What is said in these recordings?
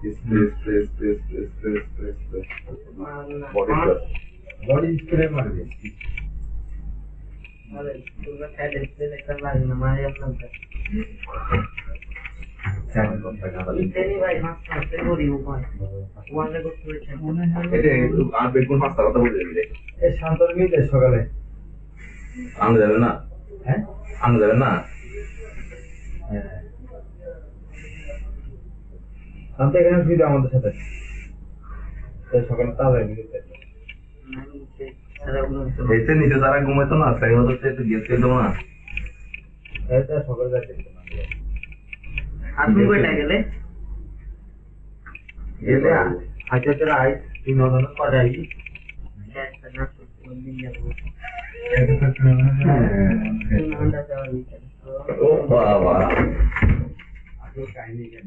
is press, press, press, press, press, press, press. Body press. Body spray মারবে আরে তোমরা side spray একটা লাগে না মারি আপনার সকালে আনা যাবে না আনা যাবে না হ্যাঁ আমি তো এখানে শুয়ে আমাদের সাথে। সকালে তাদের বিরুদ্ধে এসে নিচে তারা ঘুমাইতো না তাই হতো সে তো গেছে না। এটা সকালে যাইতে না। আপনি কয়টা গেলে? গেলে আচ্ছা তোরা আই তুই নদন করে আই ও বাবা। আজকে কাহিনী কেন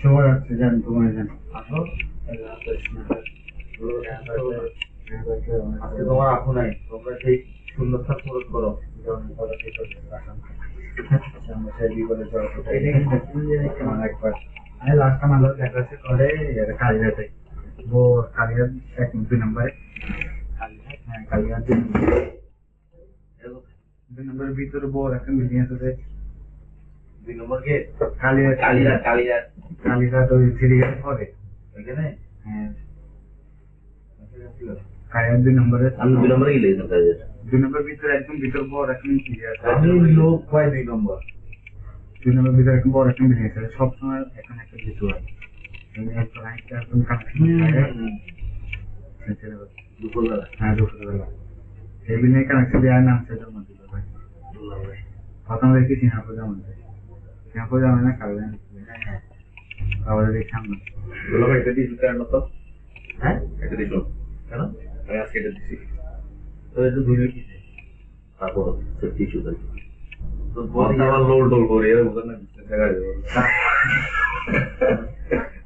সবার আছে তোমার যান আসো আজকে তোমার আপু নাই তোমরা সেই শূন্যস্থান পূরণ করো আমি লাস্ট আমার দেখা वो कालिया एक दो नंबर है कालिया दो दो नंबर भी तो वो रकम मिली है तो से दो नंबर के कालिया कालिया कालिया कालिया तो थ्री का फोर है ठीक है ना কালিয়া দুই নম্বরে আমি দুই নম্বরে গেলে দুই নম্বর ভিতরে একদম ভিতর বড় একদম ক্লিয়ার আমি লোক পাই দুই নম্বর দুই নম্বর ভিতরে একদম বড় একদম ক্লিয়ার সব সময় এখানে একটা কিছু আছে একটা তুমি কাজ দুপুরবেলা হ্যাঁ দুপুরবেলা সেই দিনে কানেকশন দেওয়ার নাম সে জমা দিল ভাই প্রথম দেখি সিংহাপুর জমা দেয় সিংহাপুর জমা না কাল আবার দেখি সামনে বলো ভাই এটা দিয়েছি তার মতো তারপর